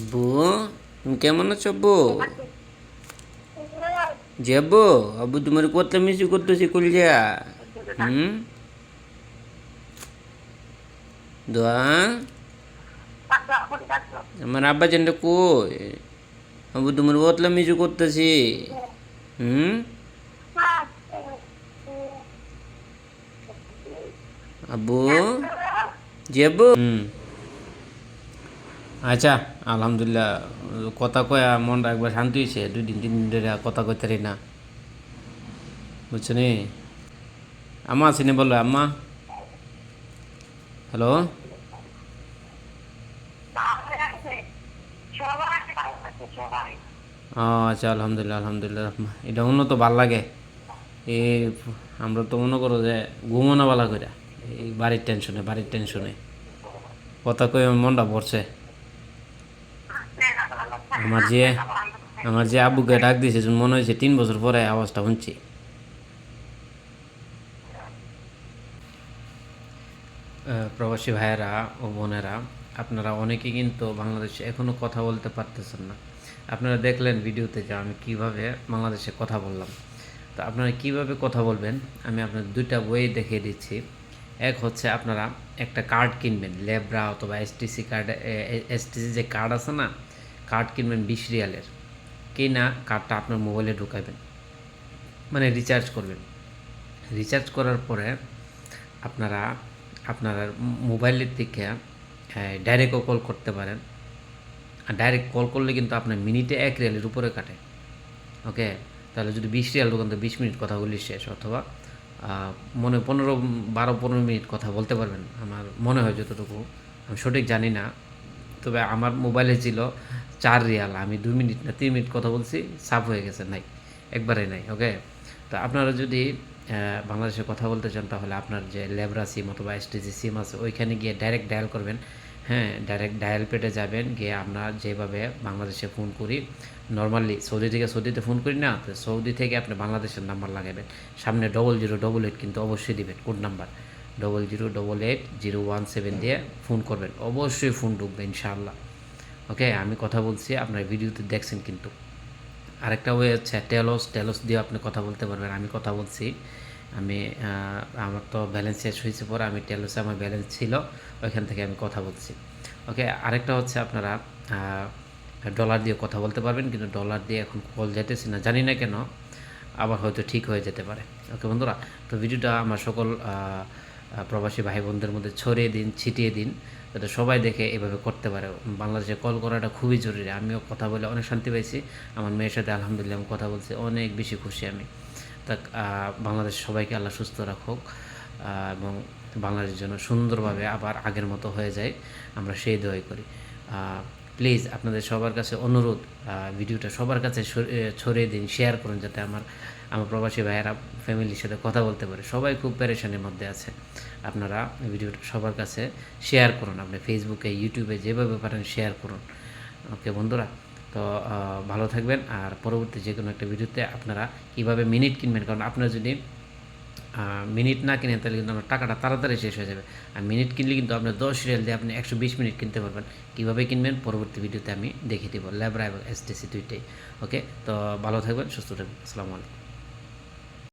আব্বু, তুমি কেমন আছো আব্বু? জি আব্বু আব্বু তোমার কত মিশি করতেছি কলজা। হুম? দোয়া? আমার আব্বা জানটা কই? আব্বু তোমার বতলা মিশু করতেছি। হুম? আব্বু? জি আব্বু? হুম। আচ্ছা আলহামদুলিল্লাহ, কথা কয়া মনটা একবার শান্তি হয়েছে দুই দিন, তিন দিন ধরে কথা কইতে পারি না। বুঝছ নি? আম্মা আসেনি বলো, আম্মা? হ্যালো? ও আচ্ছা আলহামদুলিল্লাহ আলহামদুলিল্লাহ। এটা অন্য তো ভালো লাগে। এই আমরা তো মনে করো যে ঘুমোনা বালা করে এই বাড়ির টেনশনে বাড়ির টেনশনে কথা কয়ে মনটা পড়ছে আমার যে আমার যে আব্বুকে ডাক দিয়েছে মনে হয়েছে তিন বছর পরে আওয়াজটা শুনছি। প্রবাসী ভাইয়েরা ও বোনেরা, আপনারা অনেকে কিন্তু বাংলাদেশে এখনও কথা বলতে পারতেছেন না। আপনারা দেখলেন ভিডিওতে যে আমি কীভাবে বাংলাদেশে কথা বললাম। তো আপনারা কীভাবে কথা বলবেন, আমি আপনার দুইটা বই দেখিয়ে দিচ্ছি। এক হচ্ছে আপনারা একটা কার্ড কিনবেন লেব্রা অথবা এসটিসি কার্ড এসটিসি যে কার্ড আছে না কার্ড কিনবেন বিশ রিয়ালের। কিনা কার্ডটা আপনার মোবাইলে ঢুকাবেন মানে রিচার্জ করবেন। রিচার্জ করার পরে আপনারা, আপনার মোবাইলের থেকে ডাইরেক্টও কল করতে পারেন। আর ডাইরেক্ট কল করলে কিন্তু আপনার মিনিটে এক রিয়ালের উপরে কাটে। ওকে? তাহলে যদি বিশ রিয়াল দোকান তো বিশ মিনিট কথা বলি শেষ। অথবা মনে পনেরো, বারো, পনেরো মিনিট কথা বলতে পারবেন। আমার মনে হয় যতটুকু। আমি সঠিক জানি না। তবে আমার মোবাইলে ছিল চার রিয়াল, আমি দুই মিনিট না, তিন মিনিট কথা বলছি, সাফ হয়ে গেছে, নাই, একবারে নাই, ওকে? তো আপনারা যদি বাংলাদেশে কথা বলতে চান, তাহলে আপনার যে লেবরা সিম অথবা এসটিজি সিম আছে, ওইখানে গিয়ে ডাইরেক্ট ডায়াল করবেন হ্যাঁ ডাইরেক্ট ডায়াল পেটে যাবেন, গিয়ে আমরা যেভাবে বাংলাদেশে ফোন করি নর্মালি সৌদি থেকে সৌদিতে ফোন করি না, তো সৌদি থেকে আপনি বাংলাদেশের নাম্বার লাগাবেন, সামনে ডবল জিরো ডবল এইট কিন্তু অবশ্যই দিবেন code number double zero double eight zero one seven দিয়ে ফোন করবেন। অবশ্যই ফোন ঢুকবে, ইনশাআল্লাহ। ওকে আমি কথা বলছি, আপনার ভিডিওতে দেখছেন কিন্তু। আরেকটা ওয়ে হচ্ছে টেলস টেলস দিয়ে আপনি কথা বলতে পারবেন। আমি কথা বলছি, আমি আমার তো ব্যালেন্স শেষ হয়েছে পরে আমি টেলসে আমার ব্যালেন্স ছিল, ওইখান থেকে আমি কথা বলছি। ওকে আরেকটা হচ্ছে আপনারা ডলার দিয়ে কথা বলতে পারবেন, কিন্তু ডলার দিয়ে এখন কল যেতেছি না, জানি না কেন, আবার হয়তো ঠিক হয়ে যেতে পারে। ওকে বন্ধুরা, তো ভিডিওটা আমার সকল প্রবাসী ভাই বোনদের মধ্যে ছড়িয়ে দিন, ছিটিয়ে দিন, যাতে সবাই দেখে এভাবে করতে পারে। বাংলাদেশে কল করাটা খুবই জরুরি। আমিও কথা বলে অনেক শান্তি পাইছি। আমার মেয়ের সাথে আলহামদুলিল্লাহ আমি কথা বলছি, অনেক বেশি খুশি আমি। তা বাংলাদেশ সবাইকে আল্লাহ সুস্থ রাখুক এবং বাংলাদেশের জন্য সুন্দরভাবে আবার আগের মতো হয়ে যায়, আমরা সেই দোয়াই করি। প্লিজ আপনাদের সবার কাছে অনুরোধ ভিডিওটা সবার কাছে ছড়িয়ে দিন শেয়ার করুন, যাতে আমার আমার প্রবাসী ভাইয়েরা ফ্যামিলির সাথে কথা বলতে পারে। সবাই খুব প্যারেশানির মধ্যে আছে। আপনারা ভিডিওটা সবার কাছে শেয়ার করুন। আপনি ফেসবুকে ইউটিউবে যেভাবে পারেন শেয়ার করুন। ওকে, বন্ধুরা? তো ভালো থাকবেন। আর পরবর্তী যে কোনো একটা ভিডিওতে আপনারা কীভাবে মিনিট কিনবেন? কারণ আপনারা যদি মিনিট না কিনেন, তাহলে কিন্তু আপনার টাকাটা তাড়াতাড়ি শেষ হয়ে যাবে। আর মিনিট কিনলে কিন্তু আপনার দশ রিয়াল দিয়ে আপনি একশো বিশ মিনিট কিনতে পারবেন। কীভাবে কিনবেন? পরবর্তী ভিডিওতে আমি দেখিয়ে দেবো। ল্যাবরা এবং এসটিসি দুইটাই। ওকে, তো ভালো থাকবেন, সুস্থ থাকবেন। আসসালামু আলাইকুম।